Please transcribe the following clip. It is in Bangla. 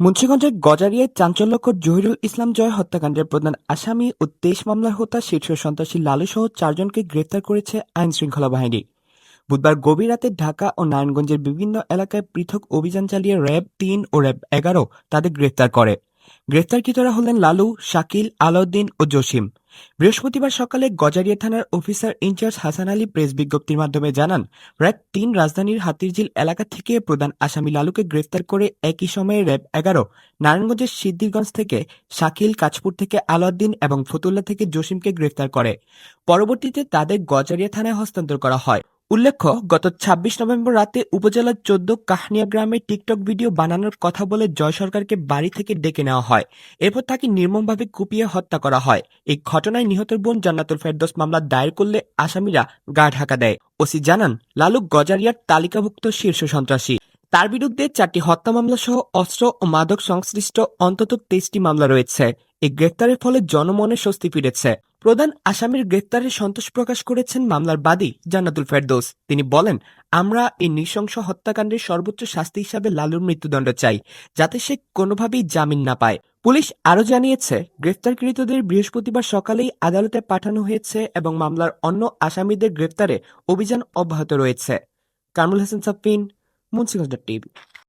মুন্সিগঞ্জের গজারিয়ায় চাঞ্চল্যকর জহিরুল ইসলাম জয় হত্যাকাণ্ডের প্রধান আসামি ও তেইশ মামলার হোতা শীর্ষ সন্ত্রাসী লালুসহ চারজনকে গ্রেফতার করেছে আইন শৃঙ্খলা বাহিনী। বুধবার গভীর রাতে ঢাকা ও নারায়ণগঞ্জের বিভিন্ন এলাকায় পৃথক অভিযান চালিয়ে র্যাব তিন ও র্যাব এগারো তাদের গ্রেফতার করে। গ্রেফতারকৃতরা হলেন লালু, শাকিল, আলাউদ্দিন ও জসিম। বৃহস্পতিবার সকালে গজারিয়া থানার officer in charge Hasan Ali press বিজ্ঞপ্তির মাধ্যমে জানান র্যাব তিন রাজধানীর হাতিরঝিল এলাকা থেকে প্রধান আসামি লালুকে গ্রেফতার করে একই সময়ে র্যাব এগারো, নারায়ণগঞ্জের সিদ্ধিরগঞ্জ থেকে শাকিল, কাঁচপুর থেকে আলাউদ্দিন এবং ফতুল্লা থেকে জসিমকে গ্রেফতার করে। পরবর্তীতে তাদের গজারিয়া থানায় হস্তান্তর করা হয়। উল্লেখ্য, গত ২৬ নভেম্বর রাতে উপজেলার চোদ্দ কাহনিয়া গ্রামে টিকটক ভিডিও বানানোর কথা বলে জয় সরকারকে বাড়ি থেকে ডেকে নেওয়া হয়। এরপর তাকে নির্মমভাবে কুপিয়ে হত্যা করা হয়। এই ঘটনায় নিহতের বোন জান্নাতুল ফেরদোস মামলা দায়ের করলে আসামিরা গা ঢাকা দেয়। ওসি জানান, লালু গজারিয়ার তালিকাভুক্ত শীর্ষ সন্ত্রাসী। তার বিরুদ্ধে চারটি হত্যা মামলা সহ অস্ত্র ও মাদক সংশ্লিষ্ট অন্তত তেইশটি মামলা রয়েছে। এই গ্রেফতারের ফলে জনমনে স্বস্তি ফিরেছে। প্রধান আসামির গ্রেফতারে সন্তোষ প্রকাশ করেছেন মামলার বাদী জান্নাতুল ফেরদৌস। তিনি বলেন, আমরা এই নৃশংস হত্যাকাণ্ডের সর্বোচ্চ শাস্তি হিসাবে লালুর মৃত্যুদণ্ড চাই, যাতে সে কোনোভাবেই জামিন না পায়। পুলিশ আরও জানিয়েছে গ্রেফতারকৃতদের বৃহস্পতিবার সকালেই আদালতে পাঠানো হয়েছে এবং মামলার অন্য আসামিদের গ্রেফতারে অভিযান অব্যাহত রয়েছে। কামরুল হাসান সাফিন, মুন্সিগঞ্জ টিভি।